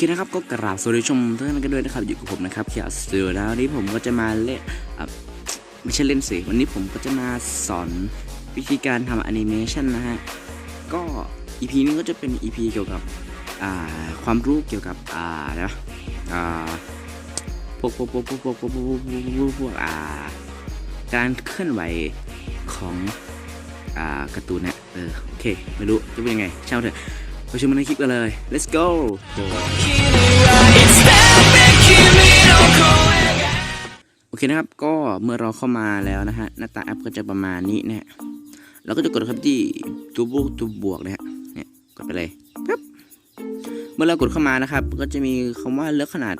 เคนะครับก็กราบสวัสดีชมทุกท่านกันด้วยนะครับอยู่กับผมนะครับเขียวสตูแล้ววันนี้ผมก็จะมาเล่นไม่ใช่เล่นสิวันนี้ผมก็จะมาสอนวิธีการทำแอนิเมชันนะฮะก็ EP นี้ก็จะเป็น EP เกี่ยวกับความรู้เกี่ยวกับอ่าอะอ่าพวกพวกพวกพวกพวกพวกพวกพวกพวกพวกอ่าการเคลื่อนไหวของอ่าการ์ตูนนะเออโอเคไม่รู้จะเป็นยังไงเช่าเถอะ ไปชมกันในคลิปกันเลย let's go โอเคนะครับ ก็เมื่อเราเข้ามาแล้วนะฮะ หน้าตาแอปก็จะประมาณนี้นะฮะ เราก็จะกดเข้าไปที่ตัวบวกตัวบวกนะฮะ เนี่ย กดไปเลยปึ๊บเมื่อเรากดเข้ามานะครับ ก็จะมีคำว่าเลือกขนาด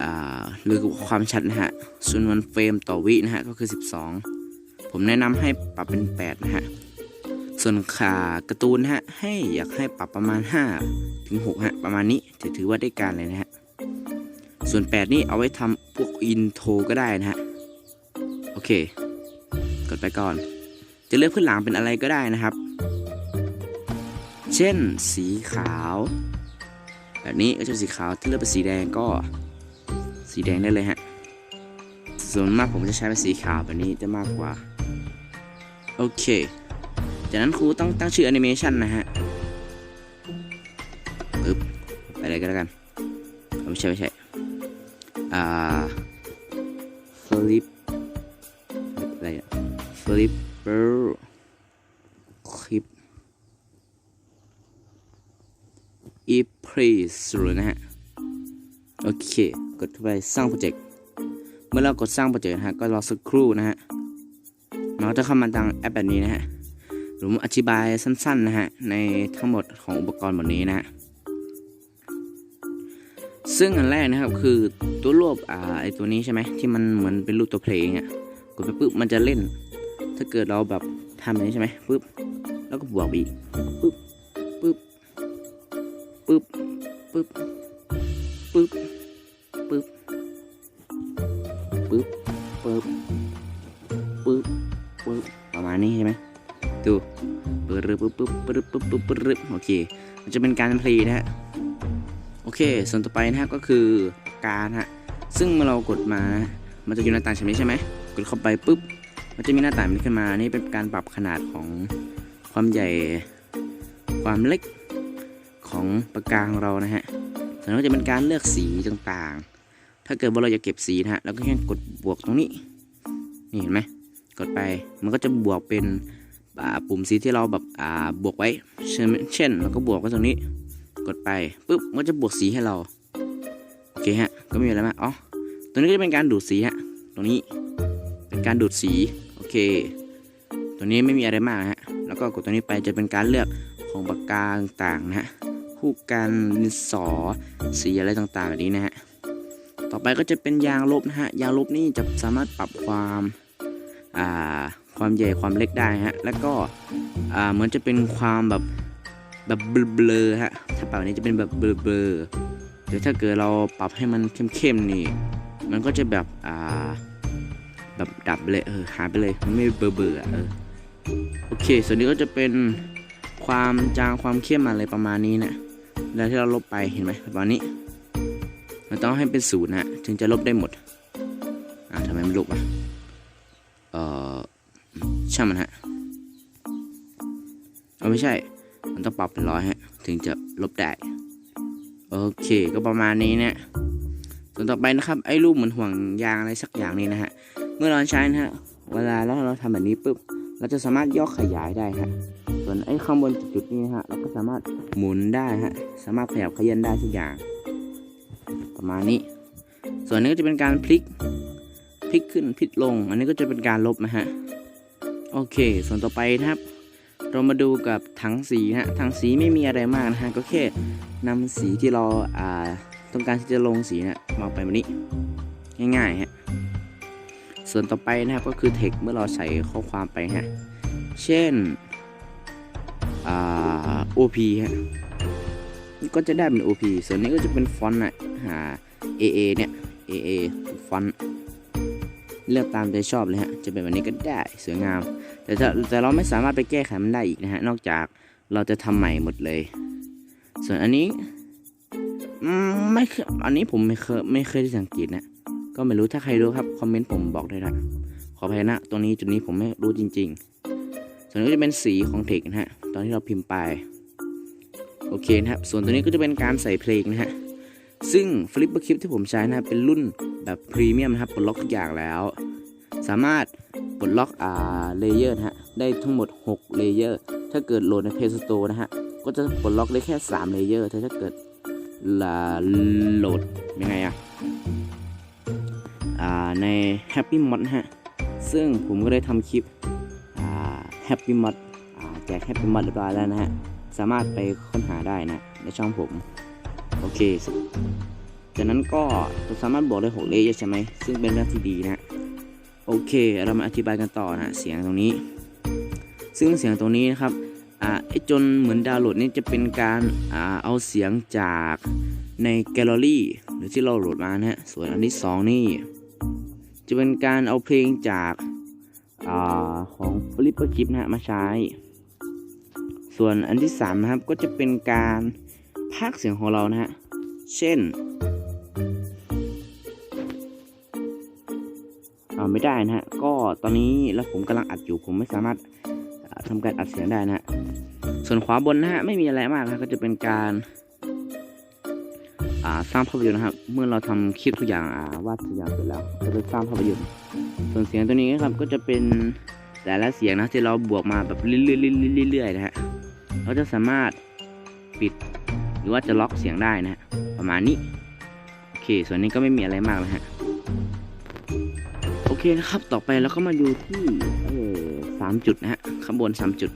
อ่าหรือความชัดนะฮะส่วนวันเฟรมต่อวินะฮะ ก็คือ 12 ผมแนะนำให้ปรับเป็น 8 นะฮะ ส่วนขาการ์ตูนฮะให้อยากให้ปรับประมาณ 5 ถึง6ฮะประมาณนี้ถือถือว่าได้การเลยนะฮะ ส่วน 8 นี่เอาไว้ทำพวกอินโทรก็ได้นะฮะ โอเค กดไปก่อน จะเลือกพื้นหลังเป็นอะไรก็ได้นะครับ เช่นสีขาว แบบนี้ก็จะสีขาวถ้าเลือกเป็นสีแดงก็สีแดงได้เลยฮะ ส่วนมากผมจะใช้เป็นสีขาวแบบนี้จะมากกว่า โอเค จากนั้นครูต้องตั้งชื่อแอนิเมชันนะฮะปึ๊บไปเลยก็แล้วกันไม่ใช่ไม่ใช่อ่า flip อะไรอะ flipper clip e p r e s นะฮะ โอเค กดเข้าไปสร้างโปรเจกต์ เมื่อเรากดสร้างโปรเจกต์นะฮะ ก็รอสักครู่นะฮะมันก็จะเข้ามาทางแอปแบบนี้นะฮะ ผมอธิบายสั้นๆนะฮะในทั้งหมดของอุปกรณ์หมดนี้นะฮะซึ่งอันแรกนะครับคือตัวรวบอ่าไอตัวนี้ใช่ไหมที่มันเหมือนเป็นรูปตัวเพลงอะกดไปปุ๊บมันจะเล่น ถ้าเกิดเราแบบทำอย่างนี้ใช่ไหมปุ๊บแล้วก็บวกอีกปุ๊บปุ๊บปุ๊บปุ๊บ ปึ๊บปึ๊บปึ๊บปึ๊บปึ๊บปึ๊บโอเค มันจะเป็นการเพลย์นะฮะ โอเค ส่วนต่อไปนะฮะก็คือการฮะ ซึ่งเมื่อเรากดมา มันจะอยู่หน้าต่างใช่ไหมใช่ไหม กดเข้าไปปุ๊บ มันจะมีหน้าต่างนี้ขึ้นมา นี่เป็นการปรับขนาดของความใหญ่ ความเล็กของปากกาของเรานะฮะส่วนก็จะเป็นการเลือกสีต่างๆ ถ้าเกิดว่าเราอยากเก็บสีนะฮะ เราก็แค่กดบวกตรงนี้ นี่เห็นไหมกดไป มันก็จะบวกเป็น ปุ่มสีที่เราแบบอ่าบวกไว้เช่นเช่นเราก็บวกไว้ตรงนี้ กดไปปุ๊บมันจะบวกสีให้เราโอเคฮะก็มีอะไรมาอ๋อตรงนี้ก็จะเป็นการดูดสีฮะตรงนี้เป็นการดูดสีโอเค ตัวนี้ไม่มีอะไรมากฮะแล้วก็กดตัวนี้ไปจะเป็นการเลือกของปากกาต่างๆนะฮะคู่กันดินสอสีอะไรต่างๆแบบนี้นะฮะต่อไปก็จะเป็นยางลบนะฮะยางลบนี่จะสามารถปรับความอ่า ความใหญ่ความเล็กได้ฮะ แล้วก็อ่าเหมือนจะเป็นความแบบแบบเบลอฮะ ถ้าเปรับอันนี้จะเป็นแบบเบลอเดี๋ยวถ้าเกิดเราปรับให้มันเข้มๆนี่ มันก็จะแบบอ่าแบบดับเลยเออหายไปเลยมันไม่เบลอๆอเออโอเค ส่วนนี้ก็จะเป็นความจางความเข้มอะไรประมาณนี้นะแล้วที่เราลบไปเห็นไหมประมาณนี้มันต้องให้เป็นศูนย์ฮะถึงจะลบได้หมดอ่าทำไมไม่ลบอะ ช่างมันฮะ เอาไม่ใช่ มันต้องปรับเป็นร้อยฮะ ถึงจะลบได้ โอเค ก็ประมาณนี้นี่ยส่วนต่อไปนะครับ ไอ้รูปเหมือนห่วงยางอะไรสักอย่างนี้นะฮะ เมื่อเราใช้นะฮะ เวลาแล้วเราทำแบบนี้ปุ๊บ เราจะสามารถย่อขยายได้ฮะ ส่วนไอ้ข้างบนจุดๆนี้ฮะ เราก็สามารถหมุนได้ฮะ สามารถขยับเขยันได้ทุกอย่าง ประมาณนี้ ส่วนนี้ก็จะเป็นการพลิก พลิกขึ้นพลิกลง อันนี้ก็จะเป็นการลบนะฮะ โอเค ส่วนต่อไปนะครับ เรามาดูกับถังสีฮะถังสีไม่มีอะไรมากนะฮะก็แค่นำสีที่เราอ่าต้องการที่จะลงสีนะมาไปแบบนี้ ง่ายๆฮะส่วนต่อไปนะครับก็คือ text เมื่อเราใส่ข้อความไปฮะเช่นอ่า OP ฮะก็จะได้เป็น OP ส่วนนี้ก็จะเป็นฟอนต์อะหา AA เนี่ย AA ฟอนต์เลือกตามใจชอบเลยฮะ จะเป็นแบบนี้ก็ได้สวยงาม แต่แต่เราไม่สามารถไปแก้ไขมันได้อีกนะฮะนอกจากเราจะทำใหม่หมดเลย ส่วนอันนี้ไม่เคยอันนี้ผมไม่เคยไม่เคยได้สังเกตนะ ก็ไม่รู้ถ้าใครรู้ครับคอมเมนต์ผมบอกได้นะขออภัยนะตรงนี้จุดนี้ผมไม่รู้จริง ๆ ส่วนนี้จะเป็นสีของเทคนะฮะตอนที่เราพิมพ์ไปโอเคนะครับ ส่วนตัวนี้ก็จะเป็นการใส่เพลงนะฮะซึ่งฟลิปเปอร์คลิปที่ผมใช้นะเป็นรุ่นแบบพรีเมียมนะครับปลดล็อกทุกอย่างแล้ว สามารถปลดล็อกอ่าเลเยอร์นะฮะได้ทั้งหมด 6 เลเยอร์ ถ้าเกิดโหลดใน Play Store นะฮะ ก็จะปลดล็อกได้แค่ 3 เลเยอร์ถ้าเกิดลโหลดยังไงอะอ่าใน Happy Mod นะฮะ ซึ่งผมก็ได้ทำคลิปอ่า Happy Mod อ่าแจก Happy Mod เรียบร้อยแล้วนะฮะ สามารถไปค้นหาได้นะ ในช่องผม โอเคจากนั้นก็จะสามารถบอกได้ 6 เลเยอร์ใช่ไหม ซึ่งเป็นเรื่องที่ดีนะ โอเค เรามาอธิบายกันต่อนะเสียงตรงนี้ ซึ่งเสียงตรงนี้นะครับอ่าไอจนเหมือนดาวน์โหลดนี่จะเป็นการอ่าเอาเสียงจากในแกลเลอรี่หรือที่เราโหลดมานะฮะส่วนอันที่สองนี่ จะเป็นการเอาเพลงจากอาของ Flipper Clip นะฮะมาใช้ ส่วนอันที่สามนะครับก็จะเป็นการพากเสียงของเรานะฮะ เช่น ไม่ได้นะฮะ ก็ตอนนี้แล้วผมกำลังอัดอยู่ผมไม่สามารถอ่าทำการอัดเสียงได้นะฮะ ส่วนขวาบนนะฮะไม่มีอะไรมากนะก็จะเป็นการสร้างภาพยนตร์นะครับ เมื่อเราทำคลิปทุกอย่างาวาดทุกอย่างเสร็จแล้วจะไปสร้างภาพยนตร์ ส่วนเสียงตัวนี้นะครับก็จะเป็นแต่ละเสียงนะที่เราบวกมาแบบเรื่อยๆเรื่อยๆนะฮะ เราจะสามารถปิดหรือว่าจะล็อกเสียงได้นะฮะประมาณนี้ โอเค ส่วนนี้ก็ไม่มีอะไรมากนะฮะ นะครับ ต่อไปเราก็มาดูที่เออสามจุดนะฮะข้างบนสามจุด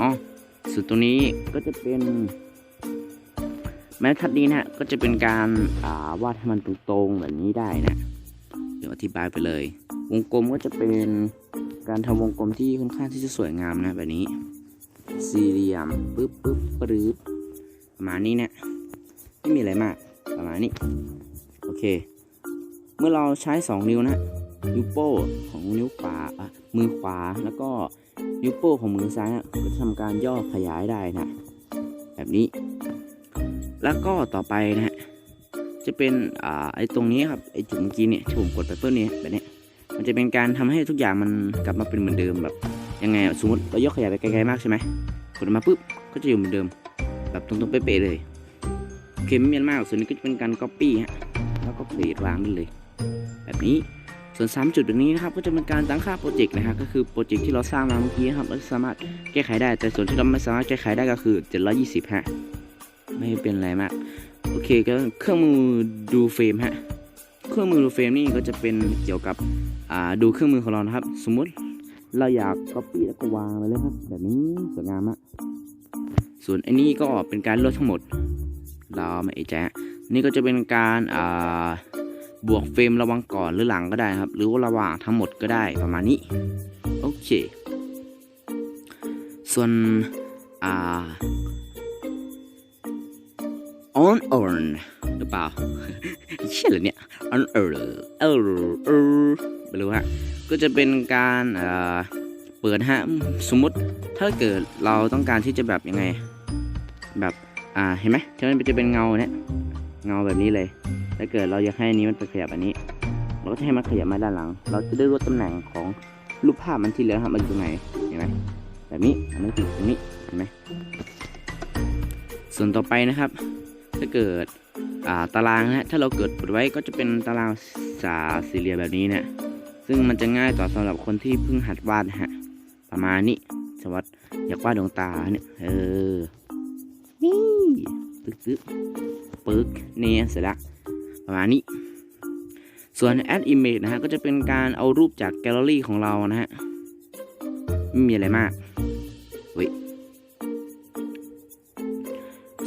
อ๋อส่วนตัวนี้ก็จะเป็นแม้ทัดนี้นะฮะ ก็จะเป็นการอ่าวาดให้มันตรงๆแบบนี้ได้นะ เดี๋ยวอธิบายไปเลย วงกลมก็จะเป็นการทำวงกลมที่ค่อนข้างที่จะสวยงามนะแบบนี้ สี่เหลี่ยมปึ๊บปึ๊บปรื๊บประมาณนี้เนี่ยไม่มีอะไรมาก ประมาณนี้ โอเค เมื่อเราใช้ 2 นิ้วนะ นิ้วโป้ของนิ้วขวามือขวาแล้วก็นิ้วโป้ของมือซ้ายก็จะทำการย่อขยายได้นะ แบบนี้ แล้วก็ต่อไปนะฮะจะเป็นอ่าไอ้ตรงนี้ครับไอ้จุดเมื่อกี้เนี่ยที่ผมกดไปเพิ่มนี้แบบนี้มันจะเป็นการทำให้ทุกอย่างมันกลับมาเป็นเหมือนเดิมแบบยังไงสมมติเรายกขยายไปไกลๆมากใช่ไหมกดมาปุ๊บก็จะอยู่เหมือนเดิม แบบตรงๆเป๊ะๆเลยโอเคไม่มีอะไรมากส่วนนี้ก็จะเป็นการ copy ฮะแล้วก็เปลี่ยนวางได้เลย แบบนี้ ส่วน3จุดตรงนี้นะครับก็จะเป็นการตั้งค่าโปรเจกต์นะครับก็คือโปรเจกต์ที่เราสร้างมาเมื่อกี้ครับเราสามารถแก้ไขได้ แต่ส่วนที่เราไม่สามารถแก้ไขได้ก็คือ 720ฮะไม่เป็นไรมากโอเคก็เครื่องมือดูเฟรมฮะเครื่องมือดูเฟรมนี่ก็จะเป็นเกี่ยวกับอ่าดูเครื่องมือของเรานะครับ สมมุติเราอยาก copy แล้วก็วางไปเลยครับแบบนี้สวยงามอะส่วนอันนี้ก็เป็นการลดทั้งหมด เราไม่เอะใจฮะนี่ก็จะเป็นการอ่า บวกเฟรมระวังก่อนหรือหลังก็ได้ครับ หรือว่าระหว่างทั้งหมดก็ได้ประมาณนี้ โอเค ส่วนอ่า on on หรือเปล่าเชื่อเลยเนี่ย on on เออเออไม่รู้ฮะก็จะเป็นการเอ่อเปิดฮะสมมติถ้าเกิดเราต้องการที่จะแบบยังไง แบบอ่าเห็นไหมที่มันจะเป็นเงาเนี่ย เงาแบบนี้เลย ถ้าเกิดเราอยากให้อันนี้มันไปขยับอันนี้ เราก็จะให้มันขยับมาด้านหลัง เราจะได้รู้ตำแหน่งของรูปภาพมันที่เหลือครับมันอยู่ตรงไหน เห็นไหมแบบนี้ อันนี้ติดตรงนี้ เห็นไหมส่วนต่อไปนะครับ ถ้าเกิดาตารางนะถ้าเราเกิดกดไว้ก็จะเป็นตารางสาสี่เหลี่ยมแบบนี้เนี่ยซึ่งมันจะง่ายต่อสำหรับคนที่เพิ่งหัดวาดนะฮะ ประมาณนี้สวัสดอยากวาดดวงตาเนี่ย เออ นี่ตึ๊กตึ๊ก ปึ๊กเนี่ยเสร็จละประมาณนี้ ส่วน add image นะฮะก็จะเป็นการเอารูปจากแกลเลอรี่ของเรานะฮะไม่มีอะไรมาก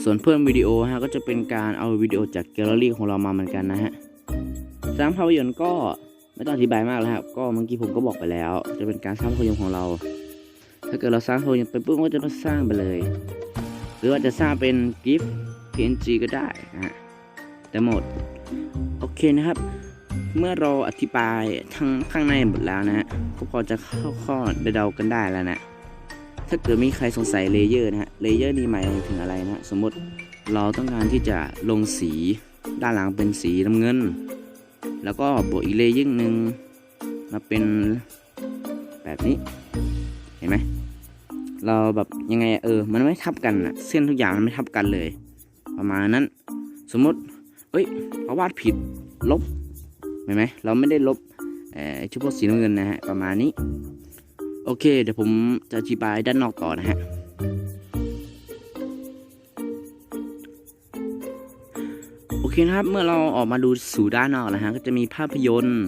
ส่วนเพิ่มวิดีโอฮะก็จะเป็นการเอาวิดีโอจากแกลเลอรี่ของเรามาเหมือนกันนะฮะสร้างภาพยนตร์ก็ไม่ต้องอธิบายมากแล้วครับ ก็เมื่อกี้ผมก็บอกไปแล้ว จะเป็นการสร้างภาพยนตร์ของเรา ถ้าเกิดเราสร้างภาพยนตร์ไปปุ๊บก็จะมาสร้างไปเลย หรือว่าจะสร้างเป็น GIF PNG ก็ได้นะฮะแต่หมด โอเคนะครับ เมื่อเราอธิบายทั้งข้างในหมดแล้วนะฮะก็พอจะเข้าข้อเดากันได้แล้วนะ ถ้าเกิดมีใครสงสัยเลเยอร์นะฮะเลเยอร์นี่หมายถึงอะไรนะสมมติเราต้องการที่จะลงสีด้านหลังเป็นสีน้ำเงิน แล้วก็บวกอีเลเยอร์หนึ่งมาเป็นแบบนี้ เห็นไหมเราแบบยังไงเออ มันไม่ทับกันอะเส้นทุกอย่างมันไม่ทับกันเลย ประมาณนั้น สมมติ เอ้ยเราวาดผิดลบเห็นไหมเราไม่ได้ลบเอ่อเฉพาะสีน้ำเงินนะฮะประมาณนี้ โอเค เดี๋ยวผมจะอธิบายด้านนอกต่อนะฮะโอเคนะครับเมื่อเราออกมาดูสู่ด้านนอกนะฮะก็จะมีภาพยนตร์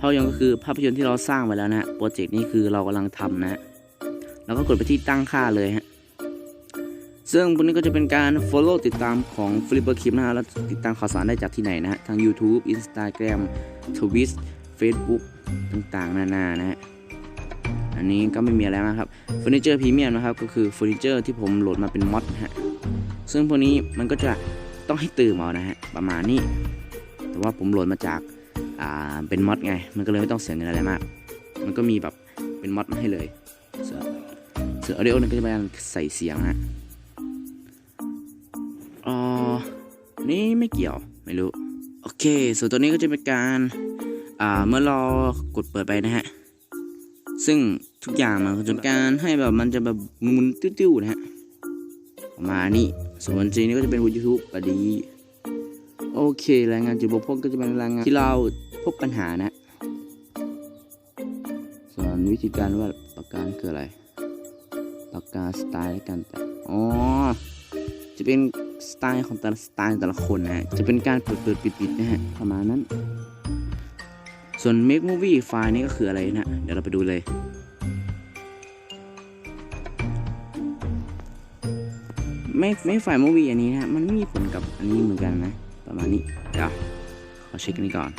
ภาพยนตร์ก็คือภาพยนตร์ที่เราสร้างไว้แล้วนะฮะโปรเจกต์นี้คือเรากำลังทำนะฮะแล้วก็กดไปที่ตั้งค่าเลยฮะ ซึ่งพวกนี้ก็จะเป็นการ follow ติดตามของ Flipper Clip นะฮะแล้วติดตามข่าวสารได้จากที่ไหนนะฮะ ทาง YouTube Instagram Twitch Facebook ต่างๆ นานานะฮะ อันนี้ก็ไม่มีอะไรมากครับเฟอร์นิเจอร์พรีเมียมนะครับ ก็คือเฟอร์นิเจอร์ที่ผมโหลดมาเป็นมอดฮะ ซึ่งพวกนี้มันก็จะต้องให้ตื่มเอานะฮะ ประมาณนี้ แต่ว่าผมโหลดมาจากอ่าเป็นมอดไง มันก็เลยไม่ต้องเสียเงินอะไรมาก มันก็มีแบบเป็นมอดมาให้เลยส่วนส่วนออดิโอนั่นก็จะเป็นการใส่เสียงฮะ กี่ยวไม่รู้ โอเค ส่วนตัวนี้ก็จะเป็นการอ่าเมื่อรากดเปิดไปนะฮะ ซึ่งทุกอย่างมันจะเป็นการให้แบบมันจะแบบหมุนๆติ้วๆนะฮะประมาณนี้ส่วนจีนี่ก็จะเป็นยูทูบปดีโอเครายงานจุดบกพร่องก็จะเป็นรายงานที่เราพบปัญหานะ ส่วนวิธีการว่าปากกาคืออะไร ปากกาสไตล์การแต่งอ๋อ จะเป็น สไตล์ของแต่ละสไตล์แต่ละคนนะฮะจะเป็นการเปิดเปิดปิดปิดๆนะฮะประมาณนั้น ส่วน make movie ไฟล์นี้ก็คืออะไรนะเดี๋ยวเราไปดูเลยไม่ไม่ไฟล์ movie อันนี้นะมันไม่มีผลกับอันนี้เหมือนกันนะ ประมาณนี้เดี๋ยวขอเช็คอันนี้ก่อน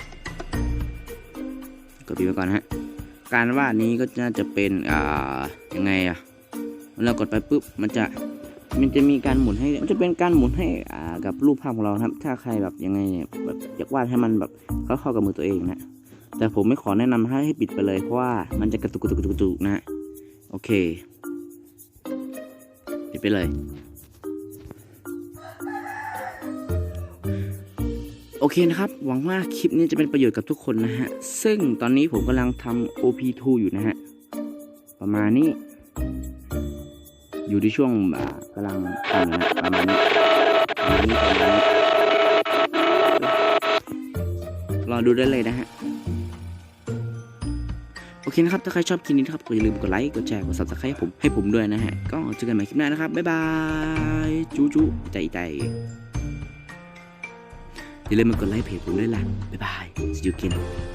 กดปิดไว้ก่อนฮะการวาดนี้ก็น่าจะเป็นอ่ายังไงอะเวลากดไปปุ๊บมันจะ มันจะมีการหมุนให้ มันจะเป็นการหมุนให้อ่ากับรูปภาพของเราครับ ถ้าใครแบบยังไงเนี่ยแบบอยากวาดให้มันแบบเข้าเข้ากับมือตัวเองนะ แต่ผมไม่ขอแนะนำให้ให้ปิดไปเลยเพราะว่ามันจะกระตุกกระตุกกระตุกกระตุกนะโอเคปิดไปเลย โอเคนะครับ หวังว่าคลิปนี้จะเป็นประโยชน์กับทุกคนนะฮะ ซึ่งตอนนี้ผมกำลังทำ OP2 อยู่นะฮะ ประมาณนี้ อยู่ในช่วงกำลังทำนะประมาณนี้ประมาณนี้ประมาณนี้รอดูได้เลยนะฮะโอเคนะครับ ถ้าใครชอบคลิปนี้นะครับก็อย่าลืมกดไลค์ กดแชร์ กด subscribe ให้ผมให้ผมด้วยนะฮะ ก็เจอกันใหม่คลิปหน้านะครับ บ๊ายบาย จูจูใจใจอย่าลืมมากดไลค์เพจผมด้วยล่ะ บ๊ายบาย see you again